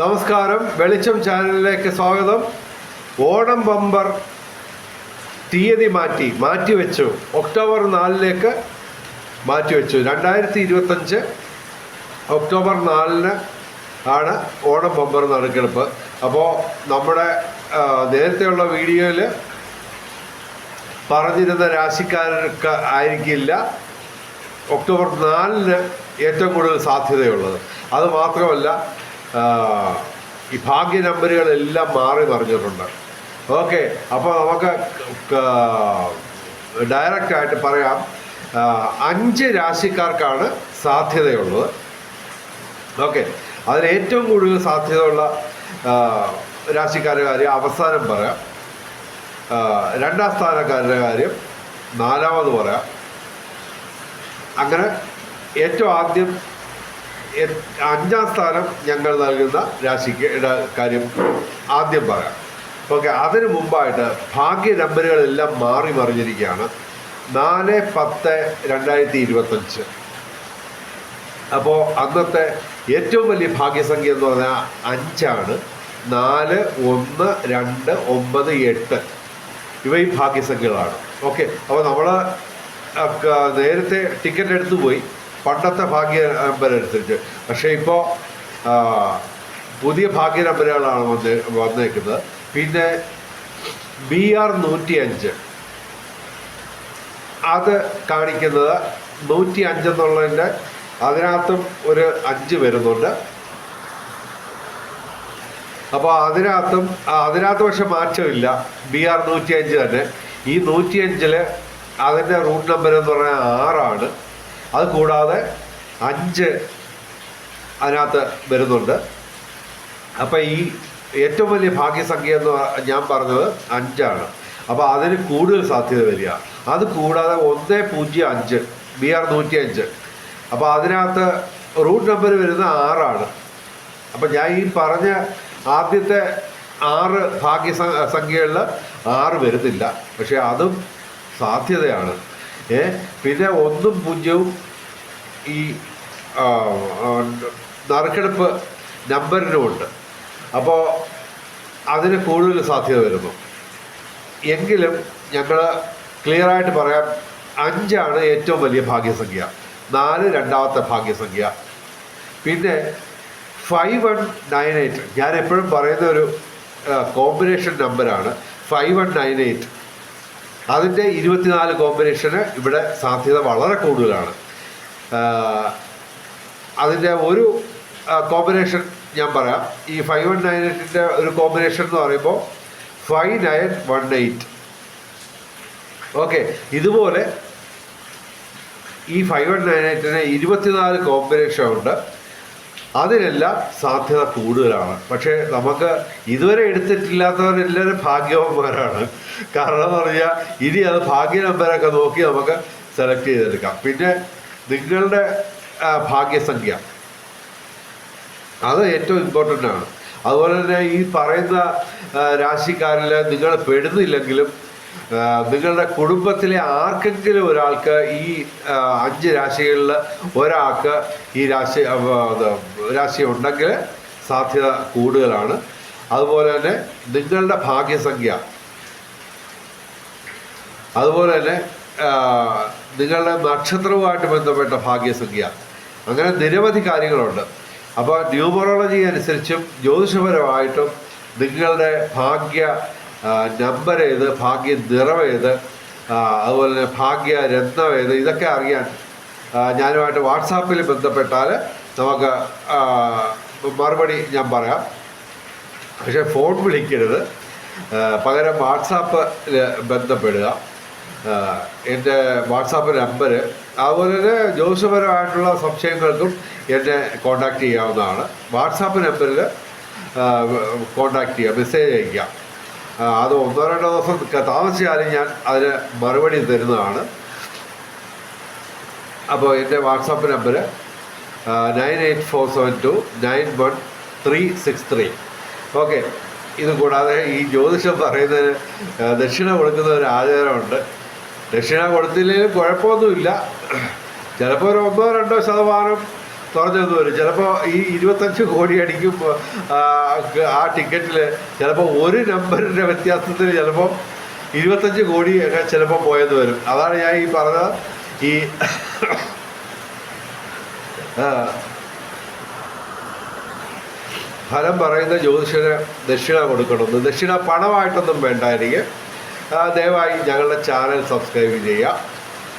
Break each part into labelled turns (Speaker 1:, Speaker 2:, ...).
Speaker 1: നമസ്കാരം. വെളിച്ചം ചാനലിലേക്ക് സ്വാഗതം. ഓണം ബമ്പർ തീയതി മാറ്റി മാറ്റിവെച്ചു ഒക്ടോബർ നാലിലേക്ക് മാറ്റിവെച്ചു രണ്ടായിരത്തി ഇരുപത്തഞ്ച് ഒക്ടോബർ നാലിന് ആണ് ഓണം ബമ്പർ നറുക്കെടുപ്പ് അപ്പോൾ നമ്മുടെ നേരത്തെയുള്ള വീഡിയോയിൽ പറഞ്ഞിരുന്ന രാശിക്കാർക്ക് ആയിരിക്കില്ല ഒക്ടോബർ നാലിന് ഏറ്റവും കൂടുതൽ സാധ്യതയുള്ളത്. അത് മാത്രമല്ല ഈ ഭാഗ്യ നമ്പറുകളെല്ലാം മാറി മറിഞ്ഞിട്ടുണ്ട്. ഓക്കെ അപ്പോൾ നമുക്ക് ഡയറക്റ്റ് ആയിട്ട് പറയാം. അഞ്ച് രാശിക്കാർക്കാണ് സാധ്യതയുള്ളത്. ഓക്കെ അതിൽ ഏറ്റവും കൂടുതൽ സാധ്യതയുള്ള രാശിക്കാരുടെ കാര്യം അവസാനം പറയാം. രണ്ടാം സ്ഥാനക്കാരുടെ കാര്യം നാലാമത് പറയാം. അങ്ങനെ ഏറ്റവും ആദ്യം അഞ്ചാം സ്ഥാനം ഞങ്ങൾ നൽകുന്ന രാശിക്ക് കാര്യം ആദ്യം പറയാം. ഓക്കെ അതിനു മുമ്പായിട്ട് ഭാഗ്യ നമ്പറുകളെല്ലാം മാറി മറിഞ്ഞിരിക്കുകയാണ്. നാല് പത്ത് രണ്ടായിരത്തി ഇരുപത്തഞ്ച്. അപ്പോൾ അന്നത്തെ ഏറ്റവും വലിയ ഭാഗ്യസംഖ്യ എന്ന് പറഞ്ഞാൽ അഞ്ചാണ്. നാല് ഒന്ന് രണ്ട് ഒമ്പത് എട്ട്. ഇവ ഈ ഭാഗ്യസംഖ്യകളാണ്. ഓക്കെ അപ്പോൾ നമ്മൾ നേരത്തെ ടിക്കറ്റ് എടുത്തു പോയി പണ്ടത്തെ ഭാഗ്യ നമ്പർ അനുസരിച്ച് പക്ഷേ ഇപ്പോൾ പുതിയ ഭാഗ്യ നമ്പറുകളാണ് വന്ന് വന്നേക്കുന്നത്. പിന്നെ ബി ആർ നൂറ്റി അഞ്ച് അത് കാണിക്കുന്നത് നൂറ്റി അഞ്ചെന്നുള്ളതിന്റെ അതിനകത്തും ഒരു അഞ്ച് വരുന്നുണ്ട്. അപ്പോൾ അതിനകത്തും അതിനകത്ത് പക്ഷെ മാറ്റമില്ല. ബി ആർ നൂറ്റി അഞ്ച് തന്നെ. ഈ നൂറ്റി അഞ്ചിൽ അതിന്റെ റൂട്ട് നമ്പർ എന്ന് പറഞ്ഞാൽ ആറാണ്. അത് കൂടാതെ അഞ്ച് അതിനകത്ത് വരുന്നുണ്ട്. അപ്പം ഈ ഏറ്റവും വലിയ ഭാഗ്യസംഖ്യ എന്ന് ഞാൻ പറഞ്ഞത് അഞ്ചാണ്. അപ്പോൾ അതിന് കൂടുതൽ സാധ്യത വരിക. അത് കൂടാതെ ഒന്ന് പൂജ്യം അഞ്ച് ബി ആർ നൂറ്റി അഞ്ച്. അപ്പോൾ അതിനകത്ത് റൂട്ട് നമ്പർ വരുന്ന ആറാണ്. അപ്പം ഞാൻ ഈ പറഞ്ഞ ആദ്യത്തെ ആറ് ഭാഗ്യ സംഖ്യകളിൽ ആറ് വരുന്നില്ല. പക്ഷേ അതും സാധ്യതയാണ്. ഏ? പിന്നെ ഒന്നും പൂജ്യവും ഈ നറുക്കെടുപ്പ് നമ്പറിനുമുണ്ട് അപ്പോൾ അതിന് കൂടുതൽ സാധ്യത വരുന്നു. എങ്കിലും ഞങ്ങൾ ക്ലിയറായിട്ട് പറയാം അഞ്ചാണ് ഏറ്റവും വലിയ ഭാഗ്യസംഖ്യ. നാല് രണ്ടാമത്തെ ഭാഗ്യസംഖ്യ. പിന്നെ ഫൈവ് വൺ നയൻ എയ്റ്റ് ഞാൻ എപ്പോഴും പറയുന്ന ഒരു കോമ്പിനേഷൻ നമ്പറാണ് ഫൈവ് വൺ നയൻ എയ്റ്റ്. അതിന്റെ ഇരുപത്തിനാല് കോമ്പിനേഷന് ഇവിടെ സാധ്യത വളരെ കൂടുതലാണ്. അതിന്റെ ഒരു കോമ്പിനേഷൻ ഞാൻ പറയാം. ഈ ഫൈവ് വൺ നയൻ എയ്റ്റിന്റെ ഒരു കോമ്പിനേഷൻ എന്ന് പറയുമ്പോൾ five nine one eight. Okay ഇതുപോലെ ഈ ഫൈവ് വൺ നയൻ എയ്റ്റിന് ഇരുപത്തിനാല് കോമ്പിനേഷൻ ഉണ്ട്. അതിനെല്ലാം സാധ്യത കൂടുതലാണ്. പക്ഷേ നമുക്ക് ഇതുവരെ എടുത്തിട്ടില്ലാത്തവരെല്ലാവരും ഭാഗ്യവന്മാരാണ്. കാരണം എന്ന് പറഞ്ഞാൽ ഇനി അത് ഭാഗ്യ നമ്പരൊക്കെ നോക്കി നമുക്ക് സെലക്ട് ചെയ്തെടുക്കാം. പിന്നെ നിങ്ങളുടെ ഭാഗ്യസംഖ്യ. അത് ഏറ്റവും ഇമ്പോർട്ടന്റ് ആണ്. അതുപോലെ തന്നെ ഈ പറയുന്ന രാശിക്കാരിൽ നിങ്ങൾ പെടുന്നില്ലെങ്കിലും നിങ്ങളുടെ കുടുംബത്തിലെ ആർക്കെങ്കിലും ഒരാൾക്ക് ഈ അഞ്ച് രാശികളിൽ ഒരാൾക്ക് ഈ രാശി രാശി ഉണ്ടെങ്കിൽ സാധ്യത കൂടുതലാണ്. അതുപോലെ തന്നെ നിങ്ങളുടെ ഭാഗ്യസംഖ്യ. അതുപോലെ തന്നെ നിങ്ങളുടെ നക്ഷത്രവുമായിട്ട് ബന്ധപ്പെട്ട ഭാഗ്യസംഖ്യ. അങ്ങനെ നിരവധി കാര്യങ്ങളുണ്ട്. അപ്പോൾ ന്യൂമറോളജി അനുസരിച്ചും ജ്യോതിഷപരമായിട്ടും നിങ്ങളുടെ ഭാഗ്യ നമ്പർ ഏത് ഭാഗ്യ നിറം ഏത് അതുപോലെ തന്നെ ഭാഗ്യ രത്നം ഏത് ഇതൊക്കെ അറിയാൻ ഞാനുമായിട്ട് വാട്സാപ്പിൽ ബന്ധപ്പെട്ടാൽ നമുക്ക് മറുപടി ഞാൻ പറയാം. പക്ഷേ ഫോൺ വിളിക്കരുത്. പകരം വാട്സാപ്പിൽ ബന്ധപ്പെടുക. എന്റെ വാട്സാപ്പ് നമ്പർ അതുപോലെ തന്നെ ജ്യോതിഷപരമായിട്ടുള്ള സംശയങ്ങൾക്കും എന്നെ കോണ്ടാക്ട് ചെയ്യാവുന്നതാണ്. വാട്സാപ്പ് നമ്പറിൽ കോണ്ടാക്ട് ചെയ്യുക മെസ്സേജ് അയക്കാം അത് ഒന്നോ രണ്ടോ ദിവസം താമസിച്ചാലും ഞാൻ അതിന് മറുപടി തരുന്നതാണ്. അപ്പോൾ എന്റെ WhatsApp number nine eight four seven two nine one three six three. Okay. ഇത് കൂടാതെ ഈ ജ്യോതിഷം പറയുന്നതിന് ദക്ഷിണ കൊടുക്കുന്ന ഒരു ആചാരമുണ്ട്. ദക്ഷിണ കൊടുത്തില്ലെങ്കിലും കുഴപ്പമൊന്നുമില്ല. ചിലപ്പോൾ ഒരു ഒന്നോ രണ്ടോ ശതമാനം കുറഞ്ഞൊന്നും വരും ചിലപ്പോൾ ഈ ഇരുപത്തഞ്ച് കോടി അടിക്കുമ്പോൾ ആ ടിക്കറ്റിൽ ചിലപ്പോൾ ഒരു നമ്പറിന്റെ വ്യത്യാസത്തിൽ ചിലപ്പോൾ ഇരുപത്തഞ്ച് കോടി ഒക്കെ ചിലപ്പോൾ പോയെന്ന് വരും. അതാണ് ഞാൻ ഈ പറഞ്ഞ ഈ ഫലം പറയുന്ന ജ്യോതിഷന് ദക്ഷിണ കൊടുക്കണമെന്ന് ദക്ഷിണ പണമായിട്ടൊന്നും വേണ്ടായിരിക്കും. ദയവായി ഞങ്ങളുടെ ചാനൽ സബ്സ്ക്രൈബ് ചെയ്യുക.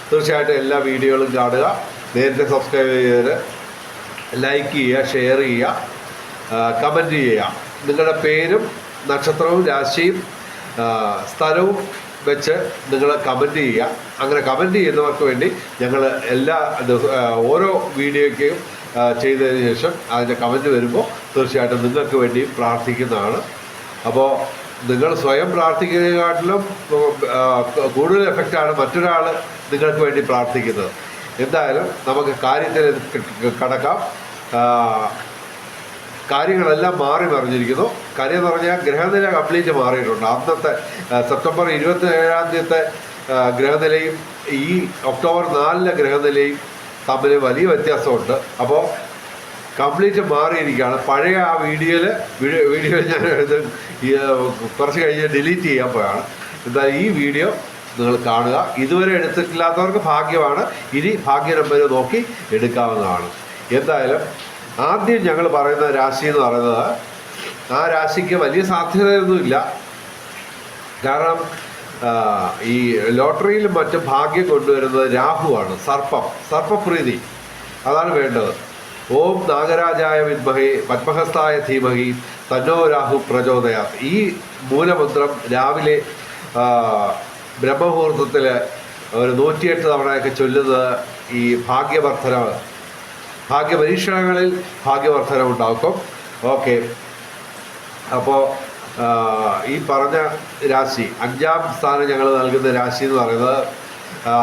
Speaker 1: തീർച്ചയായിട്ടും എല്ലാ വീഡിയോകളും കാണുക. നേരത്തെ സബ്സ്ക്രൈബ് ചെയ്തത് ലൈക്ക് ചെയ്യുക ഷെയർ ചെയ്യുക കമന്റ് ചെയ്യുക. നിങ്ങളുടെ പേരും നക്ഷത്രവും രാശിയും സ്ഥലവും വെച്ച് നിങ്ങൾ കമന്റ് ചെയ്യുക. അങ്ങനെ കമന്റ് ചെയ്യുന്നവർക്ക് വേണ്ടി ഞങ്ങൾ എല്ലാ ഓരോ വീഡിയോയ്ക്കും ചെയ്തതിന് ശേഷം അതിന്റെ കമന്റ് വരുമ്പോൾ തീർച്ചയായിട്ടും നിങ്ങൾക്ക് വേണ്ടി പ്രാർത്ഥിക്കുന്നതാണ്. അപ്പോൾ നിങ്ങൾ സ്വയം പ്രാർത്ഥിക്കുന്നതിനെക്കാട്ടിലും കൂടുതൽ എഫക്റ്റാണ് മറ്റൊരാൾ നിങ്ങൾക്ക് വേണ്ടി പ്രാർത്ഥിക്കുന്നത്. എന്തായാലും നമുക്ക് കാര്യത്തിൽ കടക്കാം. കാര്യങ്ങളെല്ലാം മാറി മറിഞ്ഞിരിക്കുന്നു. കാര്യം എന്ന് പറഞ്ഞാൽ ഗ്രഹനില കംപ്ലീറ്റ് മാറിയിട്ടുണ്ട്. അന്നത്തെ സെപ്റ്റംബർ ഇരുപത്തി ഏഴാം തീയതി ഗ്രഹനിലയും ഈ ഒക്ടോബർ നാലിലെ ഗ്രഹനിലയും തമ്മിൽ വലിയ വ്യത്യാസമുണ്ട്. അപ്പോൾ കംപ്ലീറ്റ് മാറിയിരിക്കുകയാണ്. പഴയ ആ വീഡിയോയിൽ വീഡിയോ ഞാൻ കുറച്ച് കഴിഞ്ഞ് ഡിലീറ്റ് ചെയ്യാൻ പോയാണ്. എന്തായാലും ഈ വീഡിയോ നിങ്ങൾ കാണുക. ഇതുവരെ എടുത്തിട്ടില്ലാത്തവർക്ക് ഭാഗ്യമാണ്. ഇനി ഭാഗ്യ നമ്പർ നോക്കി എടുക്കാവുന്നതാണ്. എന്തായാലും ആദ്യം ഞങ്ങൾ പറയുന്ന രാശി എന്ന് പറയുന്നത് ആ രാശിക്ക് വലിയ സാധ്യതയൊന്നുമില്ല. കാരണം ഈ ലോട്ടറിയിലും മറ്റും ഭാഗ്യം കൊണ്ടുവരുന്നത് രാഹുവാണ് സർപ്പം സർപ്പപ്രീതി. അതാണ് വേണ്ടത്. ഓം നാഗരാജായ വിദ്മഹേ പത്മഹസ്തായ ധീമഹി തന്നോ രാഹു പ്രചോദയ ഈ മൂലമന്ത്രം രാവിലെ ബ്രഹ്മമുഹൂർത്തത്തിൽ ഒരു നൂറ്റിയെട്ട് തവണയൊക്കെ ചൊല്ലുന്നത് ഈ ഭാഗ്യവർദ്ധനവ് ഭാഗ്യപരീക്ഷണങ്ങളിൽ ഭാഗ്യവർദ്ധനം ഉണ്ടാക്കും. ഓക്കെ. അപ്പോൾ ഈ പറഞ്ഞ രാശി അഞ്ചാം സ്ഥാനം ഞങ്ങൾ നൽകുന്ന രാശി എന്ന് പറയുന്നത്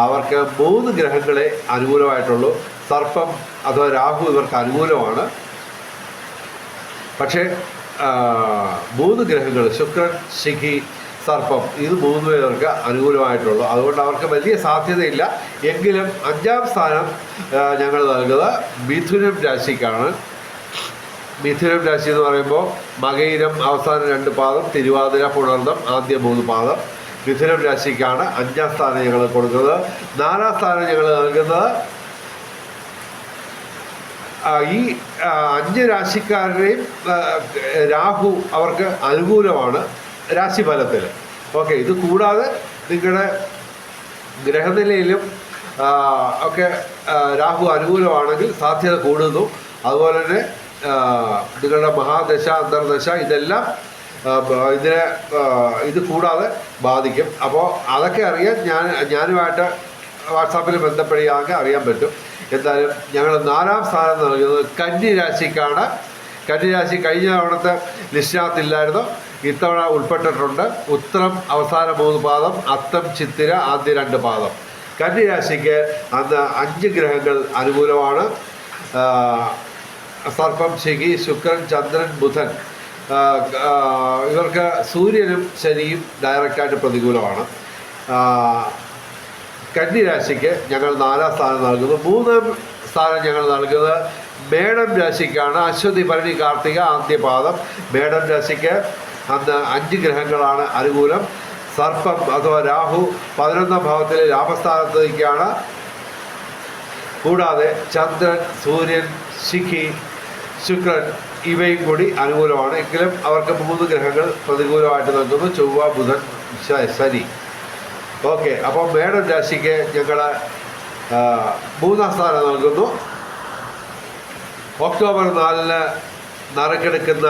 Speaker 1: അവർക്ക് മൂന്ന് ഗ്രഹങ്ങളെ അനുകൂലമായിട്ടുള്ളൂ. സർപ്പം അഥവാ രാഹു ഇവർക്ക് അനുകൂലമാണ്. പക്ഷേ മൂന്ന് ഗ്രഹങ്ങൾ ശുക്രൻ ശിഖി സർപ്പം ഇത് മൂന്ന് പേർക്ക് അനുകൂലമായിട്ടുള്ളൂ. അതുകൊണ്ട് അവർക്ക് വലിയ സാധ്യതയില്ല. എങ്കിലും അഞ്ചാം സ്ഥാനം ഞങ്ങൾ നൽകുന്നത് മിഥുനം രാശിക്കാണ്. മിഥുനം രാശി എന്ന് പറയുമ്പോൾ മകയിരം അവസാന രണ്ട് പാദം തിരുവാതിര പുണർന്നം ആദ്യ മൂന്ന് പാദം. മിഥുനം രാശിക്കാണ് അഞ്ചാം സ്ഥാനം ഞങ്ങൾ കൊടുക്കുന്നത്. നാലാം സ്ഥാനം ഞങ്ങൾ നൽകുന്നത് ഈ അഞ്ച് രാശിക്കാരുടെയും രാഹു അവർക്ക് അനുകൂലമാണ്. രാശിഫലത്തിൽ. ഓക്കെ ഇത് കൂടാതെ നിങ്ങളുടെ ഗ്രഹനിലയിലും ഒക്കെ രാഹു അനുകൂലമാണെങ്കിൽ സാധ്യത കൂടുന്നു. അതുപോലെ തന്നെ നിങ്ങളുടെ മഹാദശ അന്തർദശ ഇതെല്ലാം ഇതിനെ ഇത് കൂടാതെ ബാധിക്കും. അപ്പോൾ അതൊക്കെ അറിയാൻ ഞാൻ ഞാനുമായിട്ട് വാട്സാപ്പിൽ ബന്ധപ്പെടുകയാണെങ്കിൽ അറിയാൻ പറ്റും. എന്തായാലും ഞങ്ങൾ നാലാം സ്ഥാനം നൽകുന്നത് കന്നി രാശിക്കാണ്. കന്നി രാശി കഴിഞ്ഞ തവണത്തെ ലിസ്റ്റിനകത്തില്ലായിരുന്നു ഇത്തവണ ഉൾപ്പെട്ടിട്ടുണ്ട്. ഉത്തരം അവസാന മൂന്ന് പാദം അത്തം ചിത്തിര ആദ്യ രണ്ട് പാദം. കന്നിരാശിക്ക് അന്ന് അഞ്ച് ഗ്രഹങ്ങൾ അനുകൂലമാണ്. സർപ്പം ശിഖി ശുക്രൻ ചന്ദ്രൻ ബുധൻ. ഇവർക്ക് സൂര്യനും ശനിയും ഡയറക്റ്റായിട്ട് പ്രതികൂലമാണ്. കന്നിരാശിക്ക് കന്നി രാശിക്ക് ഞങ്ങൾ നാലാം സ്ഥാനം നൽകുന്നു. മൂന്നാം സ്ഥാനം ഞങ്ങൾ നൽകുന്നത് മേടം രാശിക്കാണ്. അശ്വതി ഭരണി കാർത്തിക ആദ്യ പാദം. മേടം രാശിക്ക് അന്ന് അഞ്ച് ഗ്രഹങ്ങളാണ് അനുകൂലം. സർപ്പം അഥവാ രാഹു പതിനൊന്നാം ഭാവത്തിലെ ലാഭസ്ഥാനത്തേക്കാണ് കൂടാതെ ചന്ദ്രൻ സൂര്യൻ ശിഖി ശുക്രൻ ഇവയും കൂടി അനുകൂലമാണ്. എങ്കിലും അവർക്ക് മൂന്ന് ഗ്രഹങ്ങൾ പ്രതികൂലമായിട്ട് നിൽക്കുന്നു. ചൊവ്വ ബുധൻ ശനി. ഓക്കെ അപ്പോൾ മേഡം രാശിക്ക് ഞങ്ങൾ മൂന്നാം സ്ഥാനം നൽകുന്നു. ഒക്ടോബർ നാലിന് നറുക്കെടുക്കുന്ന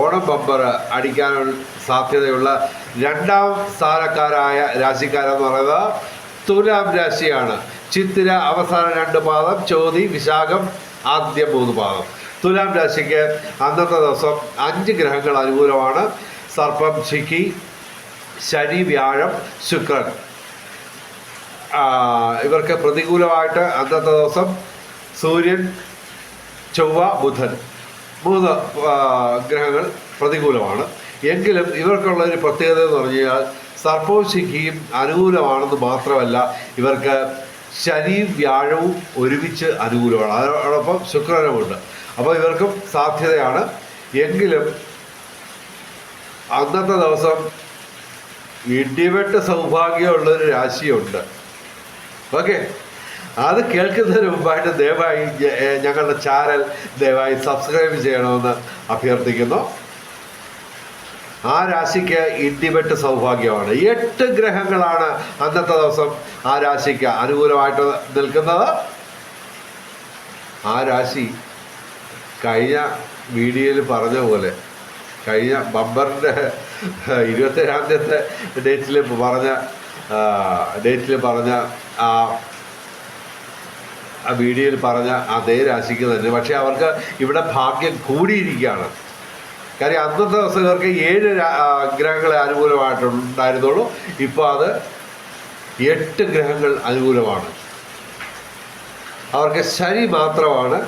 Speaker 1: ഓണം ബമ്പർ അടിക്കാൻ സാധ്യതയുള്ള രണ്ടാം സ്ഥാനക്കാരായ രാശിക്കാരെന്ന് പറയുന്നത് തുലാം രാശിയാണ്. ചിത്തിര അവസാന രണ്ട് പാദം ചോതി വിശാഖം ആദ്യ മൂന്ന് പാദം. തുലാം രാശിക്ക് അന്നത്തെ ദിവസം അഞ്ച് ഗ്രഹങ്ങൾ അനുകൂലമാണ്. സർപ്പം ശിഖി ശനി വ്യാഴം ശുക്രൻ. ഇവർക്ക് പ്രതികൂലമായിട്ട് അന്നത്തെ ദിവസം സൂര്യൻ ചൊവ്വ ബുധൻ. മൂന്ന് ഗ്രഹങ്ങൾ പ്രതികൂലമാണ്. എങ്കിലും ഇവർക്കുള്ള ഒരു പ്രത്യേകത എന്ന് പറഞ്ഞു കഴിഞ്ഞാൽ സർപ്പോശിക്കുകയും അനുകൂലമാണെന്ന് മാത്രമല്ല ഇവർക്ക് ശനിയും വ്യാഴവും ഒരുമിച്ച് അനുകൂലമാണ്. അതോടൊപ്പം ശുക്രനുമുണ്ട്. അപ്പോൾ ഇവർക്കും സാധ്യതയാണ്. എങ്കിലും അന്നത്തെ ദിവസം ഇടിവെട്ട് സൗഭാഗ്യമുള്ളൊരു രാശിയുണ്ട്. ഓക്കെ? അത് കേൾക്കുന്നതിന് മുമ്പായിട്ട് ദയവായി ഞങ്ങളുടെ ചാനൽ ദയവായി സബ്സ്ക്രൈബ് ചെയ്യണമെന്ന് അഭ്യർത്ഥിക്കുന്നു. ആ രാശിക്ക് ഇടിവെട്ട് സൗഭാഗ്യമാണ്. എട്ട് ഗ്രഹങ്ങളാണ് അന്നത്തെ ദിവസം ആ രാശിക്ക് അനുകൂലമായിട്ട് നിൽക്കുന്നത്. ആ രാശി കഴിഞ്ഞ വീഡിയോയിൽ പറഞ്ഞ പോലെ കഴിഞ്ഞ ബമ്പറിന്റെ ഇരുപത്തേഴാം തീയതി ഡേറ്റിൽ പറഞ്ഞ ഡേറ്റിൽ പറഞ്ഞ ആ ആ വീഡിയോയിൽ പറഞ്ഞ അതേ രാശിക്ക് തന്നെ. പക്ഷേ അവർക്ക് ഇവിടെ ഭാഗ്യം കൂടിയിരിക്കുകയാണ്. കാര്യം അന്നത്തെ ദിവസം ഇവർക്ക് ഏഴ് ഗ്രഹങ്ങളെ അനുകൂലമായിട്ടുണ്ടായിരുന്നുള്ളൂ. ഇപ്പോൾ അത് എട്ട് ഗ്രഹങ്ങൾ അനുകൂലമാണ്. അവർക്ക് ശനി മാത്രമാണ്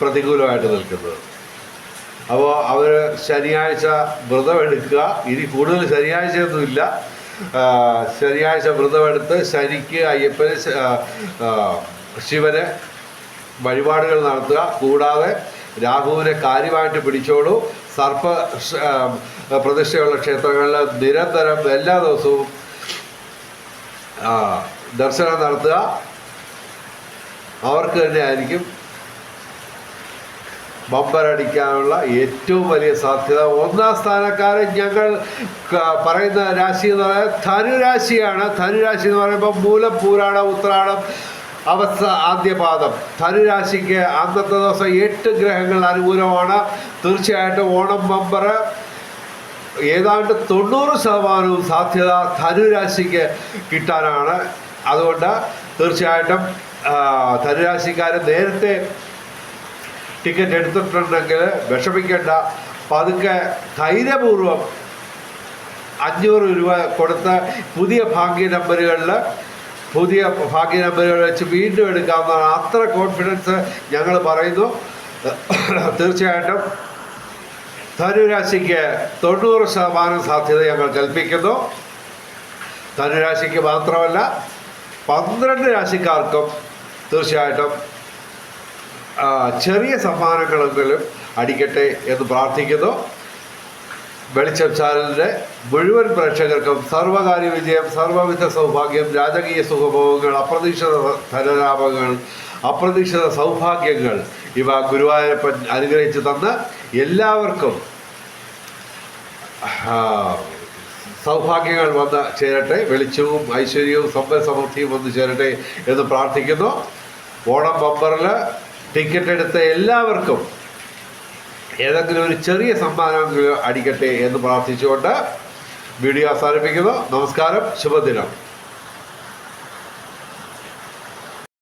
Speaker 1: പ്രതികൂലമായിട്ട് നിൽക്കുന്നത്. അപ്പോൾ അവർ ശനിയാഴ്ച വ്രതമെടുക്കുക ഇനി കൂടുതൽ ശനിയാഴ്ചയൊന്നുമില്ല ശനിയാഴ്ച വ്രതമെടുത്ത് ശനിക്ക് അയ്യപ്പന് ശിവന് വഴിപാടുകൾ നടത്തുക കൂടാതെ രാഹുവിനെ കാര്യമായിട്ട് പിടിച്ചോളൂ. സർപ്പ പ്രതിഷ്ഠയുള്ള ക്ഷേത്രങ്ങളിൽ നിരന്തരം എല്ലാ ദിവസവും ദർശനം നടത്തുക. അവർക്ക് തന്നെ ആയിരിക്കും ഏറ്റവും വലിയ സാധ്യത. ഒന്നാം സ്ഥാനക്കാരൻ ഞങ്ങൾ പറയുന്ന രാശി എന്ന് പറയുന്നത് ധനുരാശിയാണ്. ധനുരാശി എന്ന് പറയുമ്പോൾ മൂലം പൂരാടം ഉത്രാടം അവസ്ഥ ആദ്യപാദം. ധനുരാശിക്ക് അന്നത്തെ ദിവസം എട്ട് ഗ്രഹങ്ങൾ അനുകൂലമാണ്. തീർച്ചയായിട്ടും ഓണം ബമ്പർ ഏതാണ്ട് തൊണ്ണൂറ് ശതമാനവും സാധ്യത ധനുരാശിക്ക് കിട്ടാനാണ്. അതുകൊണ്ട് തീർച്ചയായിട്ടും ധനുരാശിക്കാർ നേരത്തെ ടിക്കറ്റ് എടുത്തിട്ടുണ്ടെങ്കിൽ വിഷമിക്കേണ്ട. പതുക്കെ ധൈര്യപൂർവം അഞ്ഞൂറ് രൂപ കൊടുത്ത് പുതിയ ഭാഗ്യ നമ്പറുകളിൽ പുതിയ ഭാഗ്യ നമ്പറുകൾ വെച്ച് വീണ്ടും എടുക്കാവുന്നതാണ്. അത്ര കോൺഫിഡൻസ് ഞങ്ങൾ പറയുന്നു. തീർച്ചയായിട്ടും ധനുരാശിക്ക് തൊണ്ണൂറ് ശതമാനം സാധ്യത ഞങ്ങൾ കൽപ്പിക്കുന്നു. ധനുരാശിക്ക് മാത്രമല്ല പന്ത്രണ്ട് രാശിക്കാർക്കും തീർച്ചയായിട്ടും ചെറിയ സമ്മാനങ്ങളെങ്കിലും അടിക്കട്ടെ എന്ന് പ്രാർത്ഥിക്കുന്നു. വെളിച്ചം ചാനലിന്റെ മുഴുവൻ പ്രേക്ഷകർക്കും സർവകാര്യ വിജയം സർവവിധ സൗഭാഗ്യം രാജകീയ സുഖഭോഗങ്ങൾ അപ്രതീക്ഷിത ധനലാഭങ്ങൾ അപ്രതീക്ഷിത സൗഭാഗ്യങ്ങൾ ഇവ ഗുരുവായൂരപ്പൻ അനുഗ്രഹിച്ചു തന്ന് എല്ലാവർക്കും സൗഭാഗ്യങ്ങൾ വന്ന് ചേരട്ടെ വെളിച്ചവും ഐശ്വര്യവും സമ്പൽ സമൃദ്ധിയും വന്ന് ചേരട്ടെ എന്ന് പ്രാർത്ഥിക്കുന്നു. ഓണം ബമ്പറിൽ ടിക്കറ്റ് എടുത്ത എല്ലാവർക്കും ഏതെങ്കിലും ഒരു ചെറിയ സമ്മാനം അടിക്കട്ടെ എന്ന് പ്രാർത്ഥിച്ചുകൊണ്ട് വീഡിയോ അവസാനിപ്പിക്കുന്നു. നമസ്കാരം. ശുഭദിനം.